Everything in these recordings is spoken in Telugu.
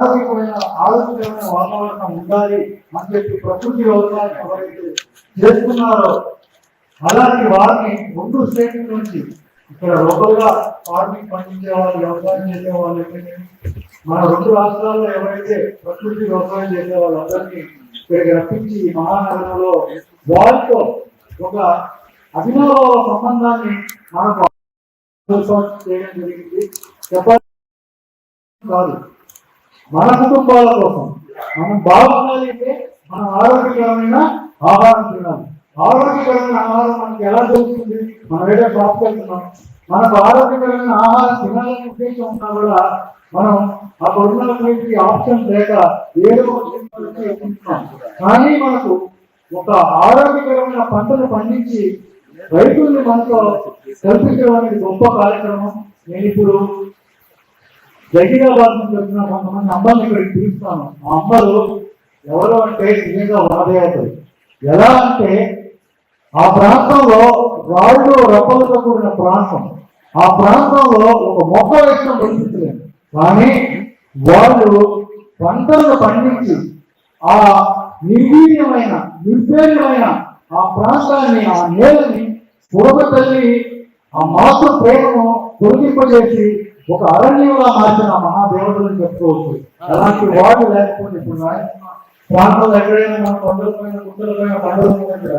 ఆరోగ్యమైన ఆరోగ్యమైన వాతావరణం ఉండాలి అని చెప్పి ప్రకృతి వ్యవసాయం ఎవరైతే చేస్తున్నారో అలాంటి వారిని రెండు స్టేట్ల నుంచి ఇక్కడ లోకల్గా ఫార్మింగ్ పండించే వాళ్ళు వ్యవసాయం చేసే వాళ్ళు మన రెండు రాష్ట్రాల్లో ఎవరైతే ప్రకృతి వ్యవసాయం చేసే వాళ్ళందరినీ ఇక్కడికి రప్పించి మహానగరంలో వాళ్ళతో ఒక అభినవ సంబంధాన్ని మనకు చేయడం జరిగింది. చెప్పాలి కాదు. మన కుటుంబాల కోసం మనం బాగుండాలి అంటే మనం ఆరోగ్యకరమైన ఆహారం తినాలి. ఆరోగ్యకరమైన ఆహారం మనకి ఎలా దొరుకుతుంది? మనం ఏదో షాప్కి వెళ్తున్నాం. మనకు ఆరోగ్యకరమైన ఆహారం తినాలని ఉద్దేశం ఉన్నా కూడా మనం ఆ ఉన్నటువంటి ఆప్షన్ లేక ఏదో ఒకటి కానీ మనకు ఒక ఆరోగ్యకరమైన పంటలు పండించి రైతుల్ని మనతో కల్పించడం అనేది గొప్ప కార్యక్రమం. నేను ఇప్పుడు జహీరాబాద్ నుంచి వచ్చిన కొంతమంది అమ్మల్ని ఇక్కడికి పిలుస్తాను. ఆ అమ్మలు ఎవరు అంటే నిజంగా వనదేవతలు ఎలా అంటే ఆ ప్రాంతంలో రాళ్ళు రప్పలతో కూడిన ప్రాంతం. ఆ ప్రాంతంలో ఒక మొక్క వేసిన పరిస్థితులేదు కానీ వాళ్ళు పంటలను పండించి ఆ నిర్వీర్యమైన నిర్వీర్యమైన ఆ ప్రాంతాన్ని ఆ నేలని పూర్వ తల్లి ఆ మాతృ ప్రేమను తొలగింపజేసి ఒక అరణ్యంగా మార్చిన మహాదేవతలను చెప్పుకోవచ్చు. అలాంటి వాడు లేకపోతే ఇప్పుడు రాయలసీమ ప్రాంతంలో ఎక్కడైనా మనం కొండల పైన పైన పండుగ దగ్గర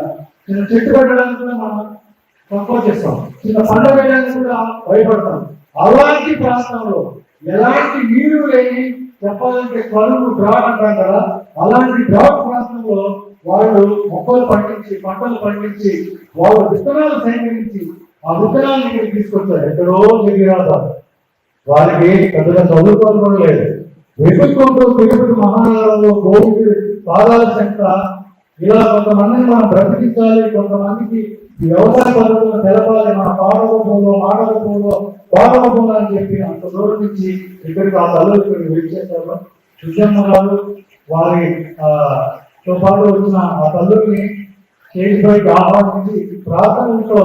చిన్న చెట్టు పెట్టడానికి కూడా మనం తక్కువ చేస్తాం. చిన్న పంట వేయడానికి కూడా భయపడతాం. అలాంటి ప్రాంతంలో ఎలాంటి నీరు లేని చెప్పాలంటే కరువు డ్రాట్ అంటాం కదా అలాంటి డ్రాట్ ప్రాంతంలో వాళ్ళు మొక్కలు పండించి పంటలు పండించి వాళ్ళు విత్తనాలు సేకరించి ఆ విత్తనాలను ఇక్కడికి తీసుకొచ్చారు. ఎక్కడో దిగిరాదారు వారికి పెద్దగా చదువుకోవడం కూడా లేదు. వెతుక్కుంటూ తిరుపతి మహానగరంలో గోవిందుడి పాదాల చెంత ఇలా కొంతమందిని మనం బ్రతికించాలి కొంతమందికి వ్యవసాయ పద్ధతులను తెలపాలి మన పాట రూపంలో మాట రూపంలో పాట రూపంలో అని చెప్పి అంత దూరం నుంచి ఇక్కడికి ఆ తల్లు ఇక్కడికి వెళ్ళేశారు సుజమ్మ గారు వారి ఆ, తో పాటు వచ్చిన ఆ తల్లుని చేతిపైకి ఆహ్వానించి ప్రార్థనలతో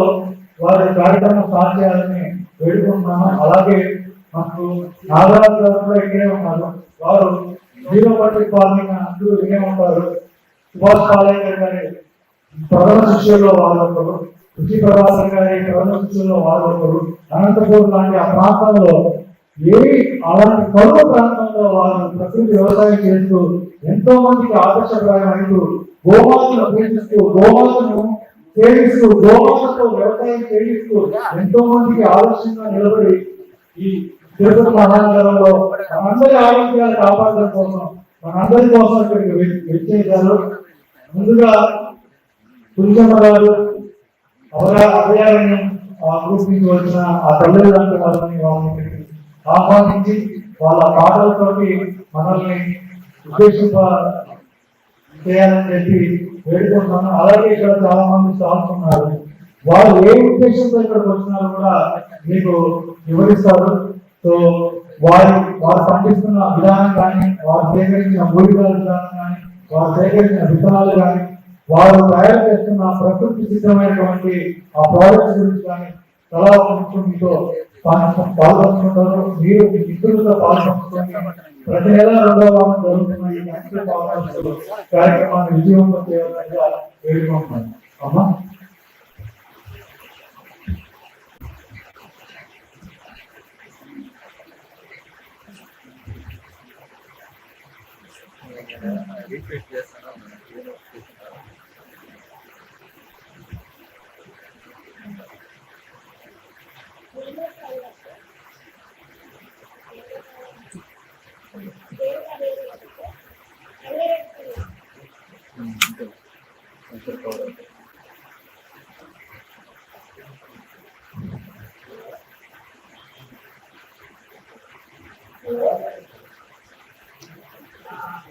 వారి కార్యక్రమం స్టార్ట్ చేయాలని వేడుకుంటున్నాను అలాగే మాకు నాగరాజు గారు ఇక్కడే ఉన్నారు వారు జీరో పట్టి ఫార్మింగ్ అందరూ ఇక్కడే ఉంటారు. సుభాష్ పాలేకర్ గారి ప్రధాన శిష్యుల్లో వారు ఒకరు. రుచి ప్రభాకర్ గారి ప్రధాన శిష్యుల్లో వారు ఒకరు. అనంతపూర్ లాంటి ఆ ప్రాంతంలో ఏవి అలాంటి కరువు ప్రాంతంలో వారు ప్రకృతి వ్యవసాయం చేస్తూ ఎంతో మందికి ఆదర్శప్రాయమైతూ గోమాతను ప్రేమిస్తూ గోమాతను సేవిస్తూ గోమాతతో వ్యవసాయం చేయిస్తూ ఎంతో మందికి ఆదర్శంగా నిలబడి ఈ తిరుపతి మహానగరంలో మనందరి ఆరోగ్యాలు కాపాడడం కోసం మనందరి కోసం ఇక్కడికి వె- వెచ్చేశారు. ముందుగా తులసమ్మ గారు అవగా అభయారణ్యం గ్రూప్ నుంచి వచ్చిన ఆ తల్లిదండ్రుల వాళ్ళని వాళ్ళని ఆహ్వానించి వాళ్ళ పాటలతోటి మనల్ని ఉద్దేశింప చేయాలని చెప్పి వేడుకుంటున్నాను. అలాగే ఇక్కడ చాలా మంది సాగుతున్నారు. ఉన్నారు వారు ఏ ఉద్దేశంతో ఇక్కడికి వచ్చినారో కూడా మీకు వివరిస్తారు. సో వారు వారు పండిస్తున్న విధానం కానీ వారు సేకరించిన మూలికల విధానం కానీ వారు సేకరించిన విత్తనాలు కానీ వారు తయారు చేస్తున్న ప్రకృతి సిద్ధమైనటువంటి ఆ ప్రాజెక్ట్స్ గురించి కానీ చాలా మీతో పాల్పంచుకుంటారు. మీరు మీ మిత్రులతో పాల్గొంటున్నారు ప్రతి నెల రెండవ వారం జరుగుతున్న ఈ కార్యక్రమాన్ని విజయవంతం చేయాలని వేడుకుంటున్నాను. అమ్మా. తెలుసుకోలేదు కానీ అప్పుడు కలిసి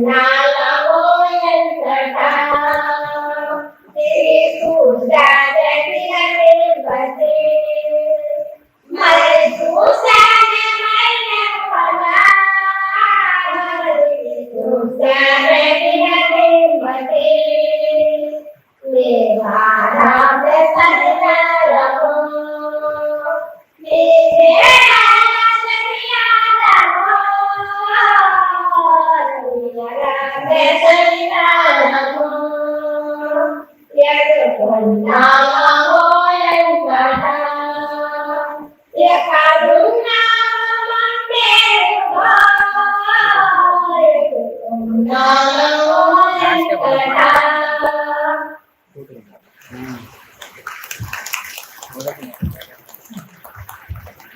now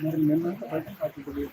நிறைய நன்றாக பார்த்து பார்க்கக்கூடிய